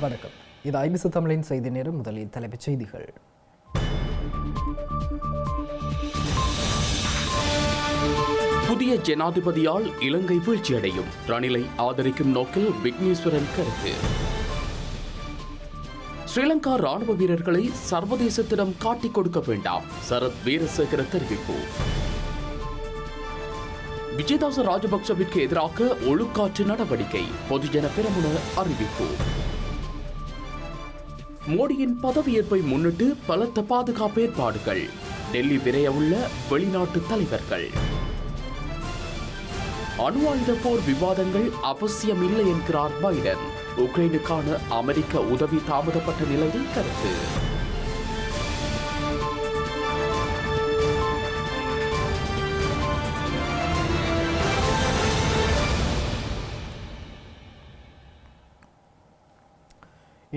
வணக்கம். இது ஐபிசி தமிழின் செய்தி நேரம். முதலில் தலைப்புச் செய்திகள். புதிய ஜனாதிபதியால் இலங்கை வீழ்ச்சியடையும். ரணிலை ஆதரிக்கும் நோக்கில் விக்னேஸ்வரன் கருத்து. ஸ்ரீலங்கா ராணுவ வீரர்களை சர்வதேசத்திடம் காட்டிக் கொடுக்க வேண்டாம். சரத் வீரசேகர தெரிவிப்பு. விஜயதாச ராஜபக்சவிற்கு எதிராக ஒழுக்காற்று நடவடிக்கை. பொதுஜன பெரமுன அறிவிப்பு. மோடியின் பதவியேற்பை முன்னிட்டு பலத்த பாதுகாப்பு ஏற்பாடுகள். டெல்லி விரையவுள்ள வெளிநாட்டு தலைவர்கள். அணு ஆயுத போர் விவாதங்கள் அவசியமில்லை என்கிறார் பைடன். உக்ரைனுக்கான அமெரிக்க உதவி தாமதப்பட்ட நிலையில் கருத்து.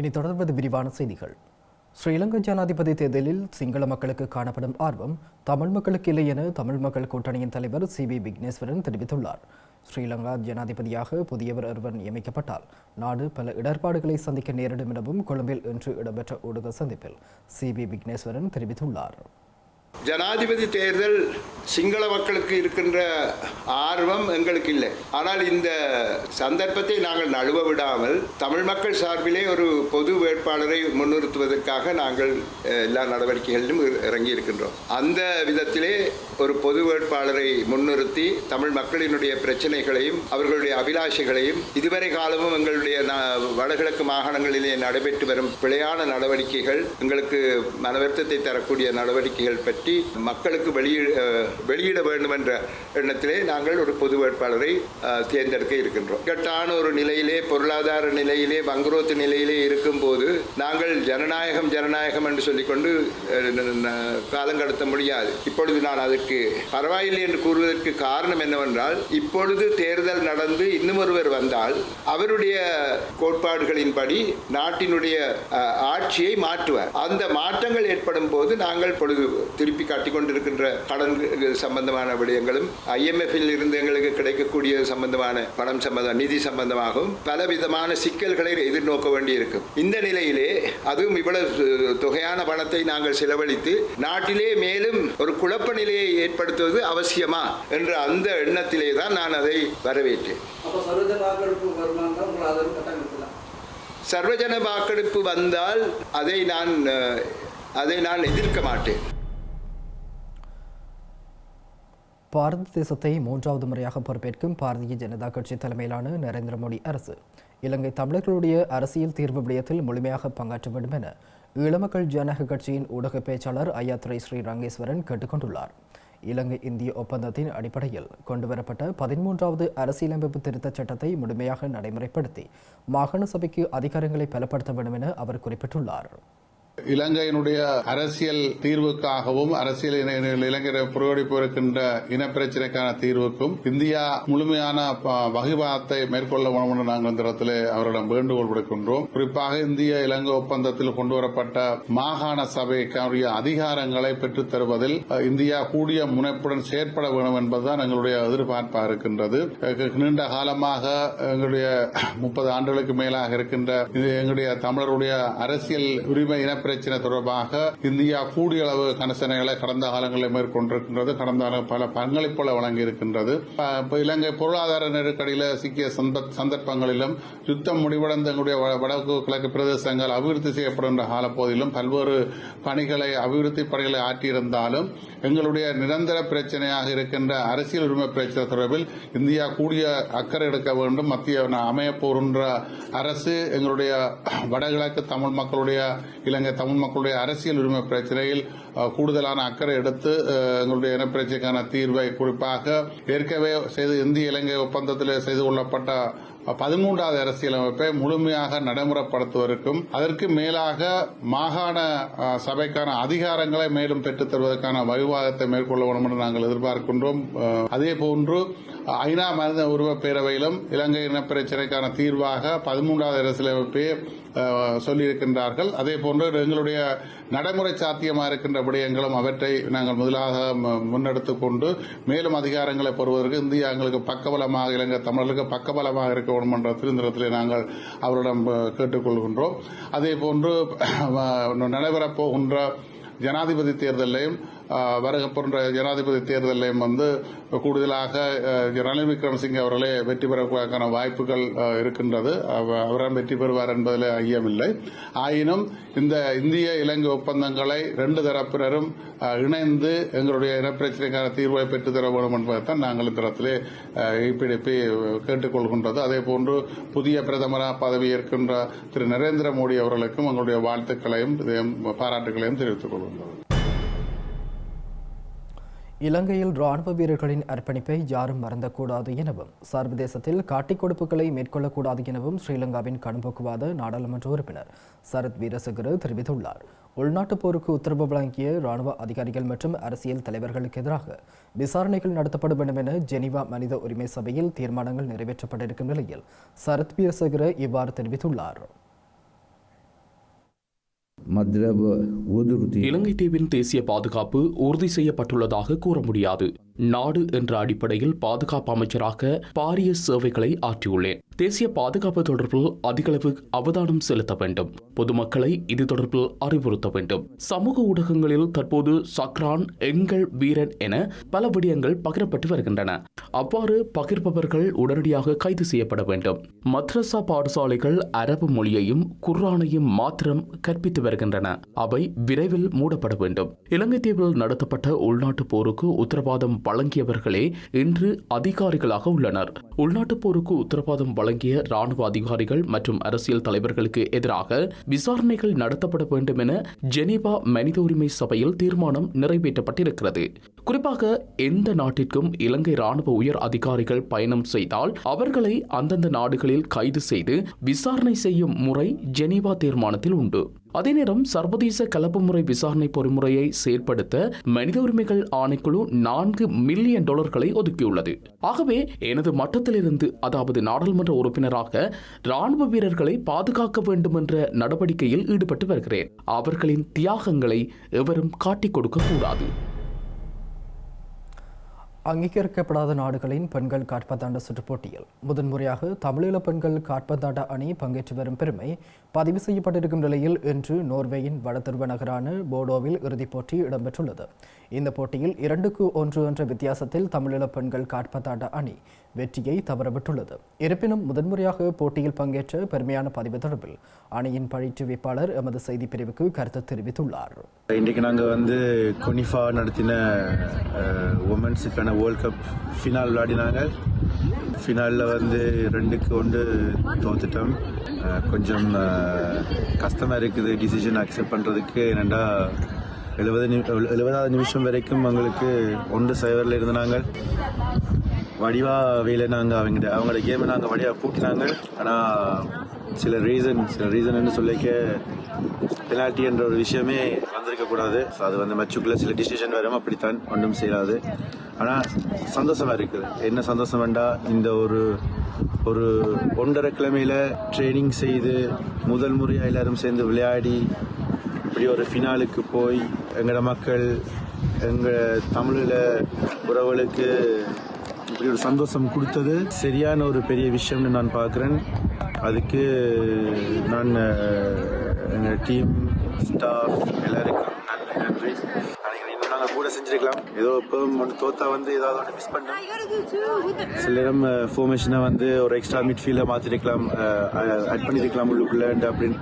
இனி தொடர்வது விரிவான செய்திகள். ஸ்ரீலங்கா ஜனாதிபதி தேர்தலில் சிங்கள மக்களுக்கு காணப்படும் ஆர்வம் தமிழ் மக்களுக்கு இல்லை என தமிழ் மக்கள் கூட்டணியின் தலைவர் சி வி விக்னேஸ்வரன் தெரிவித்துள்ளார். ஸ்ரீலங்கா ஜனாதிபதியாக புதியவர் ஒருவர் நியமிக்கப்பட்டால் நாடு பல இடர்பாடுகளை சந்திக்க நேரிடும் எனவும் கொழும்பில் இன்று இடம்பெற்ற ஊடக சந்திப்பில் சி வி விக்னேஸ்வரன் தெரிவித்துள்ளார். ஜனாதிபதி தேர்தல் சிங்கள மக்களுக்கு இருக்கின்ற ஆர்வம் எங்களுக்கு இல்லை. ஆனால் இந்த சந்தர்ப்பத்தை நாங்கள் நழுவ விடாமல் தமிழ் மக்கள் சார்பிலே ஒரு பொது வேட்பாளரை முன்னிறுத்துவதற்காக நாங்கள் எல்லா நடவடிக்கைகளிலும் இற- இறங்கி இருக்கின்றோம் அந்த விதத்திலே ஒரு பொது வேட்பாளரை முன்னிறுத்தி தமிழ் மக்களினுடைய பிரச்சனைகளையும் அவர்களுடைய அபிலாஷைகளையும் இதுவரை காலமும் எங்களுடைய வடகிழக்கு மாகாணங்களிலே நடைபெற்று வரும் பிழையான நடவடிக்கைகள் எங்களுக்கு மனவருத்தத்தை தரக்கூடிய நடவடிக்கைகள் பற்றி மக்களுக்கு வெளியிட வெளியிட வேண்டும் என்ற எண்ணத்திலே நாங்கள் ஒரு பொது வேட்பாளரை தேர்ந்தெடுக்க இருக்கின்றோம். இக்கட்டான ஒரு நிலையிலே பொருளாதார நிலையிலே வங்குரோத்து நிலையிலே இருக்கும்போது நாங்கள் ஜனநாயகம் ஜனநாயகம் என்று சொல்லிக்கொண்டு காலம் கடத்த முடியாது. இப்பொழுது நான் அதற்கு பரவாயில்லை என்று கூறுவதற்கு காரணம் என்னவென்றால் இப்பொழுது தேர்தல் நடந்து இன்னும் ஒருவர் வந்தால் அவருடைய கோட்பாடுகளின்படி நாட்டினுடைய ஆட்சியை மாற்றுவார். அந்த மாற்றங்கள் ஏற்படும் போது நாங்கள் பொழுது திருப்பி காட்டிக் கொண்டிருக்கின்ற கடன் சம்பந்தமான விடயங்களும் ஐஎம்எஃப்இல் இருந்து எங்களுக்கு கிடைக்கக்கூடிய சம்பந்தமான பணம் சம்பந்த நிதி சம்பந்தமாகவும் பலவிதமான சிக்கல்களை எதிர்நோக்க வேண்டியிருக்கும். இந்த நிலையிலே அதுவும் இவ்வளவு தொகையான பணத்தை நாங்கள் செலவழித்து நாட்டிலே மேலும் ஒரு குழப்ப நிலையை ஏற்படுத்துவது அவசியமா என்ற அந்த எண்ணத்திலே தான் நான் அதை வரவேற்றேன். சர்வஜன வாக்கெடுப்பு வந்தால் அதை நான் அதை நான் எதிர்க்க மாட்டேன். பாரத தேசத்தை மூன்றாவது முறையாக பொறுப்பேற்கும் பாரதிய ஜனதா கட்சி தலைமையிலான நரேந்திர மோடி அரசு இலங்கை தமிழர்களுடைய அரசியல் தீர்வு விடயத்தில் முழுமையாக பங்காற்ற வேண்டும் என ஈழமக்கள் ஜனநாயக கட்சியின் ஊடக பேச்சாளர் ஐயாத்துறை ஸ்ரீ ரங்கேஸ்வரன் கேட்டுக்கொண்டுள்ளார். இலங்கை இந்திய ஒப்பந்தத்தின் அடிப்படையில் கொண்டுவரப்பட்ட பதிமூன்றாவது அரசியலமைப்பு திருத்தச் சட்டத்தை முழுமையாக நடைமுறைப்படுத்தி மாகாண சபைக்கு அதிகாரங்களை பலப்படுத்த வேண்டும் என அவர் குறிப்பிட்டுள்ளார். இலங்கையினுடைய அரசியல் தீர்வுக்காகவும் அரசியல் இன- இன- இலங்கை புரோடிப்பு இருக்கின்ற இனப்பிரச்சினைக்கான தீர்வுக்கும் இந்தியா முழுமையான ப- மேற்கொள்ள வேண்டும் என்று நாங்கள் இந்த இடத்திலே அவரிடம் வேண்டுகோள் விடுக்கின்றோம். குறிப்பாக இந்திய இலங்கை ஒப்பந்தத்தில் கொண்டுவரப்பட்ட மாகாண சபைக்கான அதிகாரங்களை பெற்றுத் தருவதில் இந்தியா கூடிய முனைப்புடன் செயற்பட வேண்டும் என்பதுதான் எங்களுடைய எதிர்பார்ப்பாக இருக்கின்றது. நீண்ட காலமாக எங்களுடைய முப்பது ஆண்டுகளுக்கு மேலாக இருக்கின்ற இது எங்களுடைய தமிழருடைய அரசியல் உரிமை பிரச்சனை தொடர்பாக இந்தியா கூடிய அளவு கனசனைகளை கடந்த காலங்களில் மேற்கொண்டிருக்கின்றது. கடந்த பல பங்களிப்புகளை வழங்கியிருக்கின்றது. இலங்கை பொருளாதார நெருக்கடியில் சிக்கிய சந்தர்ப்பங்களிலும் யுத்தம் முடிவடைந்த வடக்கு கிழக்கு பிரதேசங்கள் அபிவிருத்தி செய்யப்படுகின்ற காலப்போதிலும் பல்வேறு பணிகளை அபிவிருத்தி பணிகளை ஆற்றியிருந்தாலும் எங்களுடைய நிரந்தர பிரச்சனையாக இருக்கின்ற அரசியல் உரிமை பிரச்சனை தொடர்பில் இந்தியா கூடிய அக்கறை எடுக்க வேண்டும். மத்திய அமையப்போகின்ற அரசு எங்களுடைய வடகிழக்கு தமிழ் மக்களுடைய இலங்கை தமிழ் மக்களுடைய அரசியல் உரிமை பிரச்சனையில் கூடுதலான அக்கறை எடுத்து எங்களுடைய இனப்பிரச்சனைக்கான தீர்வை குறிப்பாக ஏற்கனவே செய்து இந்திய இலங்கை ஒப்பந்தத்தில் செய்து கொள்ளப்பட்ட பதிமூன்றாவது அரசியலமைப்பை முழுமையாக நடைமுறைப்படுத்துவதற்கும் அதற்கு மேலாக மாகாண சபைக்கான அதிகாரங்களை மேலும் பெற்றுத் தருவதற்கான வழிவாதத்தை மேற்கொள்ள வேண்டும் என்று நாங்கள் எதிர்பார்க்கின்றோம். அதே போன்று ஐநா மனித உருவப் பேரவையிலும் இலங்கை இனப்பிரச்சினைக்கான தீர்வாக பதிமூன்றாவது அரசியலமைப்பை சொல்லியிருக்கின்றார்கள். அதே போன்று எங்களுடைய நடைமுறை சாத்தியமாக இருக்கின்ற விடயங்களும் அவற்றை நாங்கள் முதலாக முன்னெடுத்து கொண்டு மேலும் அதிகாரங்களை பெறுவதற்கு இந்தியா எங்களுக்கு பக்கபலமாக இலங்கை தமிழர்களுக்கு பக்கபலமாக இருக்க வேண்டும் என்ற திருந்திரத்திலே நாங்கள் அவரிடம் கேட்டுக்கொள்கின்றோம். அதே போன்று நடைபெறப் போகின்ற ஜனாதிபதி தேர்தலையும் வருக போன்ற ஜனாதிபதி தேர்தலையும் வந்து கூடுதலாக ரணில் விக்ரமசிங்கே அவர்களே வெற்றி பெறக்கூடிய வாய்ப்புகள் இருக்கின்றது. அவரும் வெற்றி பெறுவார் என்பதில் ஐயமில்லை. ஆயினும் இந்த இந்திய இலங்கை ஒப்பந்தங்களை ரெண்டு தரப்பினரும் இணைந்து எங்களுடைய இனப்பிரச்சனைக்கான தீர்வை பெற்றுத்தர வேண்டும் என்பதைத்தான் நாங்கள் இந்த இடத்திலே கேட்டுக்கொள்கின்றது அதே போன்று புதிய பிரதமராக பதவியேற்கின்ற திரு நரேந்திர மோடி அவர்களுக்கும் எங்களுடைய வாழ்த்துக்களையும் இதையும் பாராட்டுகளையும் தெரிவித்துக் கொள்கின்றோம் இலங்கையில் ராணுவ வீரர்களின் அர்ப்பணிப்பை யாரும் மறந்தக்கூடாது எனவும் சர்வதேசத்தில் காட்டிக் கொடுப்புகளை மேற்கொள்ளக்கூடாது எனவும் ஸ்ரீலங்காவின் கடும்போக்குவாத நாடாளுமன்ற உறுப்பினர் சரத் வீரசகர தெரிவித்துள்ளார். உள்நாட்டு போருக்கு உத்தரவு வழங்கிய ராணுவ அதிகாரிகள் மற்றும் அரசியல் தலைவர்களுக்கு எதிராக விசாரணைகள் நடத்தப்பட வேண்டும் என ஜெனிவா மனித உரிமை சபையில் தீர்மானங்கள் நிறைவேற்றப்பட்டிருக்கும் நிலையில் சரத் வீரசகர இவ்வாறு தெரிவித்துள்ளார். இலங்கை தீவின் தேசிய பாதுகாப்பு உறுதி செய்யப்பட்டுள்ளதாக கூற முடியாது. நாடு என்ற அடிப்படையில் பாதுகாப்பு அமைச்சராக பாரிய சேவைகளை ஆற்றியுள்ளேன். தேசிய பாதுகாப்பு தொடர்பில் அதிகளவு அவதானம் செலுத்த வேண்டும். பொதுமக்களை இது தொடர்பில் அறிவுறுத்த வேண்டும். சமூக ஊடகங்களில் தற்போது சக்ரான் எங்கள் வீரன் என பல விடயங்கள் பகிரப்பட்டு வருகின்றன. அவ்வாறு பகிர்பவர்கள் உடனடியாக கைது செய்யப்பட வேண்டும். மத்ரசா பாடசாலைகள் அரபு மொழியையும் குர்ஆனையும் மாத்திரம் கற்பித்து வருகின்றன. அவை விரைவில் மூடப்பட வேண்டும். இலங்கை தீவில் நடத்தப்பட்ட உள்நாட்டு போருக்கு உத்தரவாதம் வழங்கியவர்களே இன்று அதிகாரிகளாக உள்ளனர். உள்நாட்டு போருக்கு உத்தரவாதம் வழங்கிய ராணுவ அதிகாரிகள் மற்றும் அரசியல் தலைவர்களுக்கு எதிராக விசாரணைகள் நடத்தப்பட வேண்டும் என ஜெனீவா மனித உரிமை சபையில் தீர்மானம் நிறைவேற்றப்பட்டிருக்கிறது. குறிப்பாக எந்த நாட்டிற்கும் இலங்கை ராணுவ உயர் அதிகாரிகள் பயணம் செய்தால் அவர்களை அந்தந்த நாடுகளில் கைது செய்து விசாரணை செய்யும் முறை ஜெனீவா தீர்மானத்தில் உண்டு. அதே நேரம் சர்வதேச கலப்பு முறை விசாரணை பொறிமுறையை செயற்படுத்த மனித உரிமைகள் ஆணைக்குழு நான்கு மில்லியன் டாலர்களை ஒதுக்கியுள்ளது. ஆகவே எனது மட்டத்திலிருந்து அதாவது நாடாளுமன்ற உறுப்பினராக ராணுவ வீரர்களை பாதுகாக்க வேண்டும் என்ற நடவடிக்கையில் ஈடுபட்டு வருகிறேன். அவர்களின் தியாகங்களை எவரும் காட்டிக் கொடுக்க கூடாது. அங்கீகரிக்கப்படாத நாடுகளின் பெண்கள் காற்பந்தாண்ட சுற்றுப் போட்டியில் முதன்முறையாக தமிழீழ பெண்கள் காற்பந்தாண்ட அணி பங்கேற்று வரும் பெருமை பதிவு செய்யப்பட்டிருக்கும் நிலையில் இன்று நோர்வேயின் வடதுருவ நகரான போடோவில் இறுதிப் போட்டி இடம்பெற்றுள்ளது. இந்த போட்டியில் இரண்டுக்கு ஒன்று என்ற வித்தியாசத்தில் தமிழீழ பெண்கள் காற்பந்தாட்ட அணி வெற்றியை தவறவிட்டுள்ளது. இருப்பினும் முதன்முறையாக போட்டியில் பங்கேற்ற பெருமையான பதிவு தொடர்பில் அணியின் பயிற்றுவிப்பாளர் எமது செய்திப் பிரிவுக்கு கருத்து தெரிவித்துள்ளார். இன்றைக்கு நாங்கள் வந்து கொனிஃபா நடத்தின உமன்ஸுக்கான வேர்ல்ட் கப் ஃபினால் விளையாடினாங்க. ஃபினாலில் வந்து ரெண்டுக்கு ஒன்று தோத்துட்டோம். கொஞ்சம் கஷ்டமாக இருக்குது. டிசிஷன் அக்செப்ட் பண்ணுறதுக்கு என்னென்னா எழுபது எழுபதாவது நிமிஷம் வரைக்கும் எங்களுக்கு ஒன்று சைவரில் இருந்தாங்க வடிவா வேலை நாங்கள் அவங்க அவங்களோட கேமை நாங்கள் வடிவாக கூட்டினாங்க. ஆனால் சில ரீசன் சில ரீசன் சொல்லிக்க பெனால்ட்டி என்ற ஒரு விஷயமே வந்திருக்க கூடாது. ஸோ அது வந்து மச்சுக்குள்ள சில டிசிஷன் வரும் அப்படித்தான் ஒன்றும் செய்யாது. ஆனால் சந்தோஷமா இருக்குது. என்ன சந்தோஷம் வேண்டா இந்த ஒரு ஒரு ஒன்றரை கிழமையில் ட்ரைனிங் செய்து முதல் முறையாக எல்லாரும் சேர்ந்து விளையாடி இப்படி ஒரு ஃபினாலுக்கு போய் எங்களோட மக்கள் எங்கள் தமிழில் உறவுகளுக்கு இப்படி ஒரு சந்தோஷம் கொடுத்தது. சரியான ஒரு பெரிய விஷயம்னு நான் பார்க்குறேன். அதுக்கு நான் எங்கள் டீம் ஸ்டாஃப் எல்லாருக்கும் செஞ்சிருக்கலாம். ஏதோ இப்போ ஒன்று தோத்தா வந்து ஏதாவது ஒன்று மிஸ் பண்ணோம் சில நேரம் ஃபார்மேஷனை வந்து ஒரு எக்ஸ்ட்ரா மிட்ஃபீல்டை மாற்றிருக்கலாம் ஆட் பண்ணியிருக்கலாம் உள்ளுக்குள்ள அப்படின்னு.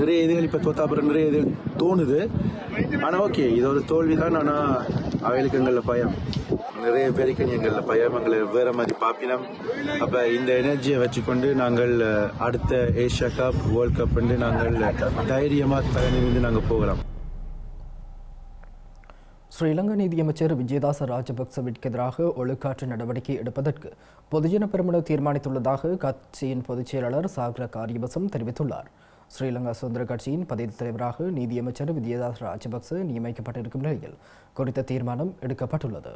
நிறைய இதுகள் இப்போ தோத்தா அப்புறம் நிறைய இது தோணுது. ஆனால் ஓகே இது ஒரு தோல்வி தான் ஆனால் அவைகளுக்கு எங்களில் பயம். நிறைய பேருக்கு எங்களில் பயம். எங்களை வேற மாதிரி பாப்பினம். அப்போ இந்த எனர்ஜியை வச்சுக்கொண்டு நாங்கள் அடுத்த ஏஷியா கப் வேர்ல்ட் கப் வந்து நாங்கள் தைரியமாக தகுதி நாங்கள் போகலாம். ஸ்ரீலங்கா நீதியமைச்சர் விஜயதாச ராஜபக்சவிற்கு எதிராக ஒழுக்காற்று நடவடிக்கை எடுப்பதற்கு பொதுஜன பெருமனு தீர்மானித்துள்ளதாக கட்சியின் பொதுச் செயலாளர் சாகர காரியவசம் தெரிவித்துள்ளார். ஸ்ரீலங்கா சுதந்திர கட்சியின் பதவி தலைவராக நீதியமைச்சர் விஜயதாஸ் ராஜபக்ச நியமிக்கப்பட்டிருக்கும் நிலையில் குறித்த தீர்மானம் எடுக்கப்பட்டுள்ளது.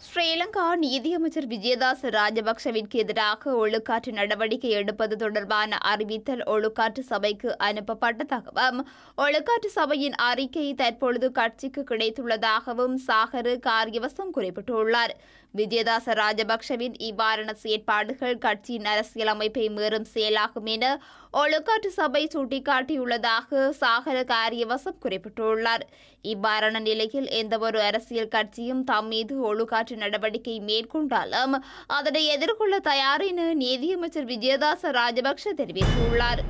ஸ்ரீலங்கா நீதியமைச்சர் விஜயதாச ராஜபக்சவிற்கு எதிராக ஒழுக்காற்று நடவடிக்கை எடுப்பது தொடர்பான அறிவித்தல் ஒழுக்காற்று சபைக்கு அனுப்பப்பட்டதாகவும் ஒழுக்காற்று சபையின் அறிக்கை தற்பொழுது கட்சிக்கு கிடைத்துள்ளதாகவும் சாகரு காரியவசம் குறிப்பிட்டுள்ளார். விஜயதாச ராஜபக்சவின் இவ்வாறான செயற்பாடுகள் கட்சியின் அரசியலமைப்பை மீறும் செயலாகும் என ஒழுக்காற்று சபை சுட்டிக்காட்டியுள்ளதாக சாகர காரியவசம் குறிப்பிட்டுள்ளார். இவ்வாறான நிலையில் எந்தவொரு அரசியல் கட்சியும் தம் மீது ஒழுக்காற்று நடவடிக்கை மேற்கொண்டாலும் அதனை எதிர்கொள்ள தயார் என நீதியமைச்சர் விஜயதாச ராஜபக்ஷ தெரிவித்துள்ளார்.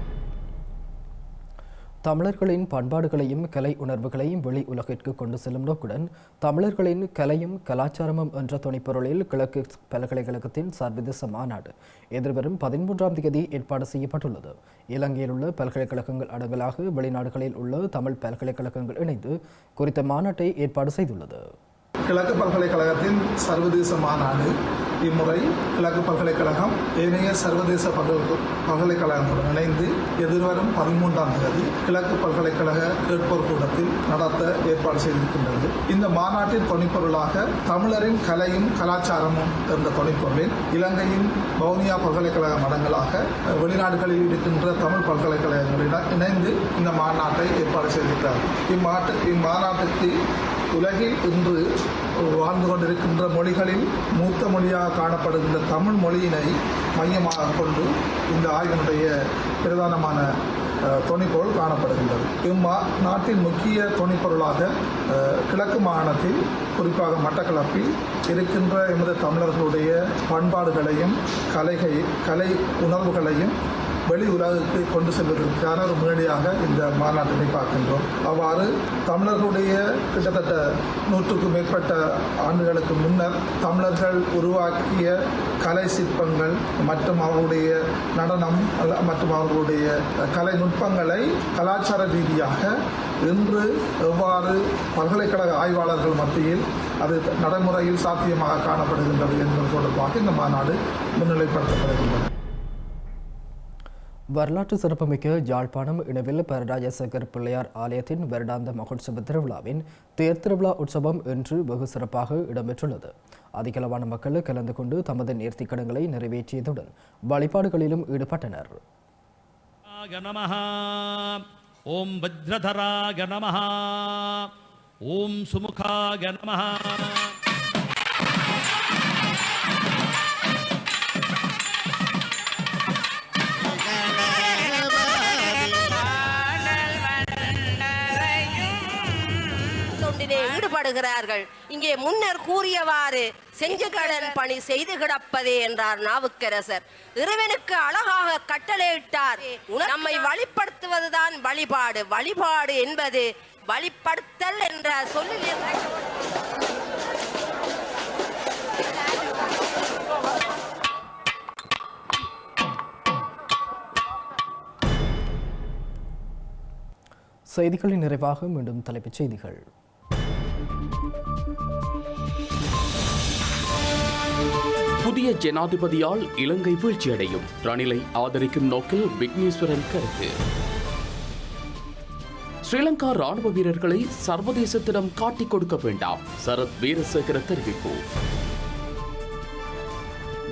தமிழர்களின் பண்பாடுகளையும் கலை உணர்வுகளையும் வெளி உலகிற்கு கொண்டு செல்லும் நோக்குடன் தமிழர்களின் கலையும் கலாச்சாரமும் என்ற துணைப்பொருளில் கிழக்கு பல்கலைக்கழகத்தின் சர்வதேச மாநாடு எதிர்வரும் பதிமூன்றாம் தேதி ஏற்பாடு செய்யப்பட்டுள்ளது. இலங்கையில் உள்ள பல்கலைக்கழகங்கள் அடங்கலாக வெளிநாடுகளில் உள்ள தமிழ் பல்கலைக்கழகங்கள் இணைந்து குறித்த மாநாட்டை ஏற்பாடு செய்துள்ளது. கிழக்கு பல்கலைக்கழகத்தின் சர்வதேச மாநாடு இம்முறை கிழக்கு பல்கலைக்கழகம் ஏனைய சர்வதேச பல்கலை பல்கலைக்கழகங்களுடன் இணைந்து எதிர்வரும் பதிமூன்றாம் தேதி கிழக்கு பல்கலைக்கழக கேட்போர் கூடத்தில் நடத்த ஏற்பாடு செய்திருக்கின்றது. இந்த மாநாட்டின் துணைப்பொருளாக தமிழரின் கலையும் கலாச்சாரமும் என்ற துணைப்பொருளில் இலங்கையின் வவுனியா பல்கலைக்கழக மடங்களாக வெளிநாடுகளில் இருக்கின்ற தமிழ் பல்கலைக்கழகங்களுடன் இணைந்து இந்த மாநாட்டை ஏற்பாடு செய்திருக்கிறார்கள். இம்மாட்டு இம்மாநாட்டுக்கு உலகில் இன்று வாழ்ந்து கொண்டிருக்கின்ற மொழிகளில் மூத்த மொழியாக காணப்படுகின்ற தமிழ் மொழியினை மையமாக கொண்டு இந்த ஆய்வினுடைய பிரதானமான துணைப்பொருள் காணப்படுகின்றது. இம்மா நாட்டின் முக்கிய துணைப்பொருளாக கிழக்கு மாகாணத்தில் குறிப்பாக மட்டக்களப்பில் இருக்கின்ற எமது தமிழர்களுடைய பண்பாடுகளையும் கலைகை கலை உணர்வுகளையும் வெளி உலகத்தை கொண்டு செல்வதற்கான ஒரு முன்னணியாக இந்த மாநாட்டினை பார்க்கின்றோம். அவ்வாறு தமிழர்களுடைய கிட்டத்தட்ட நூற்றுக்கும் மேற்பட்ட ஆண்டுகளுக்கு முன்னர் தமிழர்கள் உருவாக்கிய கலை சிற்பங்கள் மற்றும் அவர்களுடைய நடனம் மற்றும் அவர்களுடைய கலை நுட்பங்களை கலாச்சார ரீதியாக இன்று எவ்வாறு பல்கலைக்கழக ஆய்வாளர்கள் மத்தியில் அது நடைமுறையில் சாத்தியமாக காணப்படுகின்றது என்பது தொடர்பாக இந்த மாநாடு முன்னிலைப்படுத்தப்படுகின்றது. வரலாற்று சிறப்புமிக்க ஜாழ்ப்பாணம் இணைவில் பரராஜசேகர் பிள்ளையார் ஆலயத்தின் வருடாந்த மகோத்சவ திருவிழாவின் தேர்திருவிழா உற்சவம் இன்று வெகு சிறப்பாக இடம்பெற்றுள்ளது. அதிகளவான மக்கள் கலந்து கொண்டு தமது நேர்த்திக்கடங்களை நிறைவேற்றியதுடன் வழிபாடுகளிலும் ஈடுபட்டனர். ஓம் பத்ரதரா நம ஓம் சுமுகா நம ஈடுபடுகிறார்கள் இங்கே முன்னர் கூறியவாறு செஞ்சு கடன் பணி செய்து கிடப்பதே என்றார் நாவுக்கரசர். இறைவனுக்கு அழகாக கட்டளையிட்டார். நம்மை வழிபடுத்துவதுதான் வழிபாடு. வழிபாடு என்பது வழிபடுத்தல் என்ற சொல்லில் செய்திகளின் நிறைவாக மீண்டும் தலைப்புச் செய்திகள். புதிய ஜனாதிபதியால் இலங்கை வீழ்ச்சியடையும். ரணிலை ஆதரிக்கும் நோக்கில் விக்னேஸ்வரன் கருத்து. ஸ்ரீலங்கா ராணுவ வீரர்களை சர்வதேசத்திடம் காட்டிக் கொடுக்க வேண்டாம் சரத் வீரசேகர தெரிவிப்பு.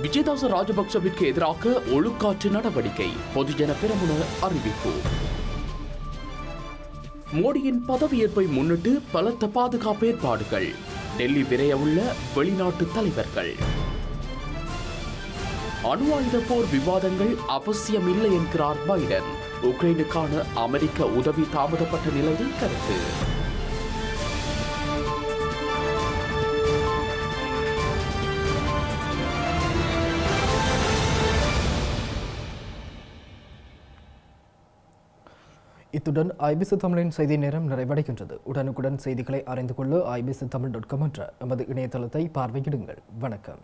விஜயதாச ராஜபக்சவிற்கு எதிராக ஒழுக்காற்று நடவடிக்கை பொதுஜன பெரமுன அறிவிப்பு. மோடியின் பதவியேற்பை முன்னிட்டு பலத்த பாதுகாப்பு ஏற்பாடுகள் டெல்லி விரைய உள்ள வெளிநாட்டு தலைவர்கள். அணு ஆயுத போர் விவாதங்கள் அவசியமில்லை என்கிறார் பைடன். உக்ரைனுக்கான அமெரிக்க உதவி தாமதப்பட்ட நிலையில் கருத்து. இத்துடன் ஐபிசி தமிழின் செய்தி நேரம் நிறைவடைகின்றது. உடனுக்குடன் செய்திகளை அறிந்து கொள்ள ஐபிசி தமிழ் டாட் காம் என்ற எமது இணையதளத்தை பார்வையிடுங்கள். வணக்கம்.